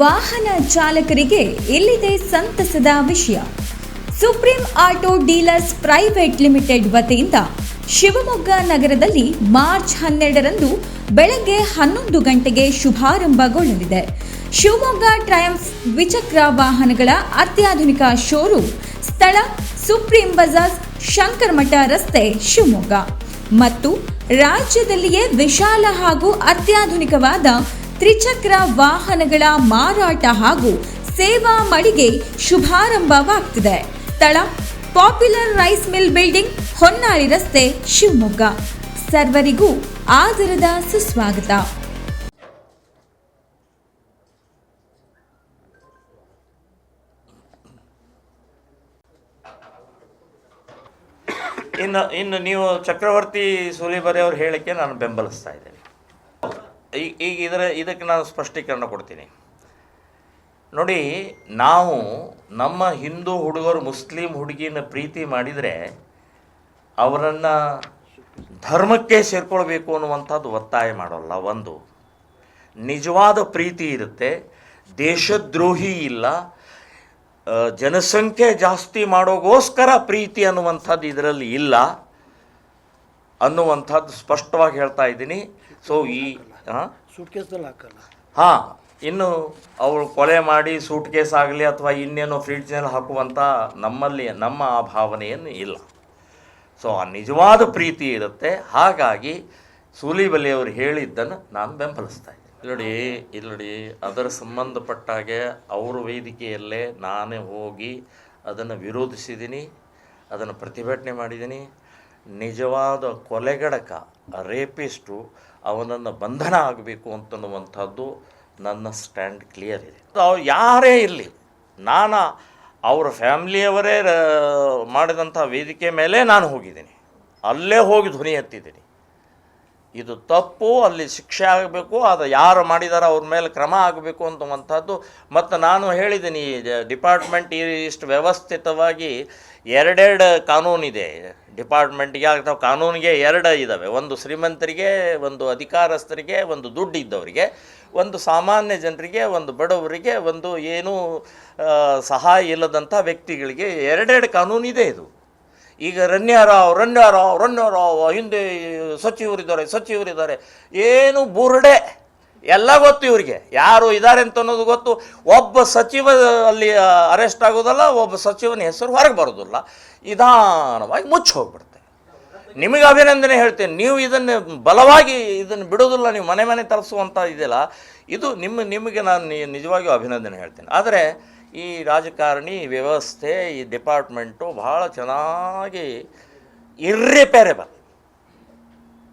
ವಾಹನ ಚಾಲಕರಿಗೆ ಇಲ್ಲಿದೆ ಸಂತಸದ ವಿಷಯ. Supreme auto dealers private limited ವತಿಯಿಂದ ಶಿವಮೊಗ್ಗ ನಗರದಲ್ಲಿ ಮಾರ್ಚ್ ಹನ್ನೆರಡರಂದು ಬೆಳಗ್ಗೆ ಹನ್ನೊಂದು ಗಂಟೆಗೆ ಶುಭಾರಂಭಗೊಳ್ಳಲಿದೆ. ಶಿವಮೊಗ್ಗ ಟ್ರಯಂಫ್ ದ್ವಿಚಕ್ರ ವಾಹನಗಳ ಅತ್ಯಾಧುನಿಕ ಶೋರೂಮ್ ಸ್ಥಳ ಸುಪ್ರೀಂ ಬಜಾರ್ ಶಂಕರಮಠ ರಸ್ತೆ ಶಿವಮೊಗ್ಗ. ಮತ್ತು ರಾಜ್ಯದಲ್ಲಿಯೇ ವಿಶಾಲ ಹಾಗೂ ಅತ್ಯಾಧುನಿಕವಾದ ತ್ರಿಚಕ್ರ ವಾಹನಗಳ ಮಾರಾಟ ಹಾಗೂ ಸೇವಾ ಮಳಿಗೆ ಶುಭಾರಂಭವಾಗ್ತಿದೆ. ಸ್ಥಳ popular rice mill building, Honnali ರಸ್ತೆ, ಶಿವಮೊಗ್ಗ. ಸರ್ವರಿಗೂ ಆದರದ ಸುಸ್ವಾಗತ. ಇನ್ನು ಇನ್ನು ನೀವು ಚಕ್ರವರ್ತಿ ಸೂಲಿಬರಿ ಅವ್ರು ಹೇಳಿಕೆ ನಾನು ಬೆಂಬಲಿಸ್ತಾ ಇದ್ದೇನೆ. ಈಗ ಈಗ ಇದರ, ಇದಕ್ಕೆ ನಾನು ಸ್ಪಷ್ಟೀಕರಣ ಕೊಡ್ತೀನಿ. ನೋಡಿ, ನಾವು ನಮ್ಮ ಹಿಂದೂ ಹುಡುಗರು ಮುಸ್ಲಿಂ ಹುಡುಗಿನ ಪ್ರೀತಿ ಮಾಡಿದರೆ ಅವರನ್ನು ಧರ್ಮಕ್ಕೆ ಸೇರ್ಕೊಳ್ಬೇಕು ಅನ್ನುವಂಥದ್ದು ಒತ್ತಾಯ ಮಾಡೋಲ್ಲ, ಒಂದು. ನಿಜವಾದ ಪ್ರೀತಿ ಇರುತ್ತೆ, ದೇಶದ್ರೋಹಿ ಇಲ್ಲ ಜನಸಂಖ್ಯೆ ಜಾಸ್ತಿ ಮಾಡೋಗೋಸ್ಕರ ಪ್ರೀತಿ ಅನ್ನುವಂಥದ್ದು ಇದರಲ್ಲಿ ಇಲ್ಲ. ಅನ್ನುವಂಥದ್ದು ಸ್ಪಷ್ಟವಾಗಿ ಹೇಳ್ತಾ ಇದ್ದೀನಿ. ಸೊ ಈ ಹಾಂ? ಸೂಟ್ಕೇಸ್ದಲ್ಲಿ ಹಾಕಲ್ಲ. ಹಾಂ ಇನ್ನು ಅವಳು ಕೊಲೆ ಮಾಡಿ ಸೂಟ್ ಕೇಸ್ ಆಗಲಿ ಅಥವಾ ಇನ್ನೇನೋ ಫ್ರಿಡ್ಜ್ನಲ್ಲಿ ಹಾಕುವಂಥ ನಮ್ಮಲ್ಲಿ ನಮ್ಮ ಆ ಭಾವನೆಯನ್ನು ಇಲ್ಲ. ಸೊ ಆ ನಿಜವಾದ ಪ್ರೀತಿ ಇರುತ್ತೆ. ಹಾಗಾಗಿ ಸೂಲಿಬಲಿಯವರು ಹೇಳಿದ್ದನ್ನು ನಾನು ಬೆಂಬಲಿಸ್ತಾ ಇದ್ದೀನಿ. ನೋಡಿ ಇಲ್ಲಿ ನೋಡಿ ಅದರ ಸಂಬಂಧಪಟ್ಟಾಗೆ ಅವ್ರ ವೇದಿಕೆಯಲ್ಲೇ ನಾನೇ ಹೋಗಿ ಅದನ್ನು ವಿರೋಧಿಸಿದ್ದೀನಿ ಅದನ್ನು ಪ್ರತಿಭಟನೆ ಮಾಡಿದ್ದೀನಿ. ನಿಜವಾದ ಕೊಲೆಗಡಕ ರೇಪಿಸ್ಟು ಅವನನ್ನು ಬಂಧನ ಆಗಬೇಕು ಅಂತನ್ನುವಂಥದ್ದು ನನ್ನ ಸ್ಟ್ಯಾಂಡ್ ಕ್ಲಿಯರ್ ಇದೆ. ಅವ್ರು ಯಾರೇ ಇರಲಿ, ನಾನು ಅವರ ಫ್ಯಾಮ್ಲಿಯವರೇ ಮಾಡಿದಂಥ ವೇದಿಕೆ ಮೇಲೆ ನಾನು ಹೋಗಿದ್ದೀನಿ. ಅಲ್ಲೇ ಹೋಗಿ ಧ್ವನಿ ಎತ್ತಿದ್ದೀನಿ. ಇದು ತಪ್ಪು, ಅಲ್ಲಿ ಶಿಕ್ಷೆ ಆಗಬೇಕು ಅದು ಯಾರು ಮಾಡಿದಾರೋ ಅವ್ರ ಮೇಲೆ ಕ್ರಮ ಆಗಬೇಕು ಅಂತವಂಥದ್ದು ಮತ್ತು ನಾನು ಹೇಳಿದ್ದೀನಿ ಡಿಪಾರ್ಟ್ಮೆಂಟ್ ಇಷ್ಟು ವ್ಯವಸ್ಥಿತವಾಗಿ ಎರಡೆರಡು ಕಾನೂನಿದೆ ಡಿಪಾರ್ಟ್ಮೆಂಟ್ಗೆ ಅಥವಾ ಕಾನೂನಿಗೆ ಎರಡು ಇದ್ದಾವೆ ಒಂದು ಶ್ರೀಮಂತರಿಗೆ, ಒಂದು ಅಧಿಕಾರಸ್ಥರಿಗೆ, ಒಂದು ದುಡ್ಡು ಇದ್ದವರಿಗೆ ಒಂದು ಸಾಮಾನ್ಯ ಜನರಿಗೆ, ಒಂದು ಬಡವರಿಗೆ, ಒಂದು ಏನೂ ಸಹಾಯ ಇಲ್ಲದಂಥ ವ್ಯಕ್ತಿಗಳಿಗೆ ಎರಡೆರಡು ಕಾನೂನಿದೆ ಇದು ಈಗ ರಣ್ಯಾರಾವ್ ರಣ್ಯಾರಾವ್ ರಣ್ಯಾರಾವ್ ಹಿಂದೆ ಸಚಿವರಿದ್ದಾರೆ ಸಚಿವರಿದ್ದಾರೆ. ಏನು ಬುರುಡೆ ಎಲ್ಲ ಗೊತ್ತು ಇವರಿಗೆ. ಯಾರು ಇದ್ದಾರೆ ಅಂತ ಅನ್ನೋದು ಗೊತ್ತು. ಒಬ್ಬ ಸಚಿವ ಅಲ್ಲಿ ಅರೆಸ್ಟ್ ಆಗೋದಲ್ಲ, ಒಬ್ಬ ಸಚಿವನ ಹೆಸರು ಹೊರಗೆ ಬರೋದಿಲ್ಲ. ನಿಧಾನವಾಗಿ ಮುಚ್ಚಿ ಹೋಗ್ಬಿಡುತ್ತೆ. ನಿಮಗೆ ಅಭಿನಂದನೆ ಹೇಳ್ತೇನೆ. ನೀವು ಇದನ್ನು ಬಲವಾಗಿ ಇದನ್ನು ಬಿಡೋದಿಲ್ಲ, ನೀವು ಮನೆ ಮನೆ ತರಿಸುವಂಥ ಇದೆಯಲ್ಲ ಇದು ನಿಮ್ಮ, ನಿಮಗೆ ನಾನು ನಿಜವಾಗಿಯೂ ಅಭಿನಂದನೆ ಹೇಳ್ತೇನೆ. ಆದರೆ ಈ ರಾಜಕಾರಣಿ, ವ್ಯವಸ್ಥೆ, ಈ ಡಿಪಾರ್ಟ್ಮೆಂಟು ಭಾಳ ಚೆನ್ನಾಗಿ ಇರ್ರಿಪೇರೆಬಲ್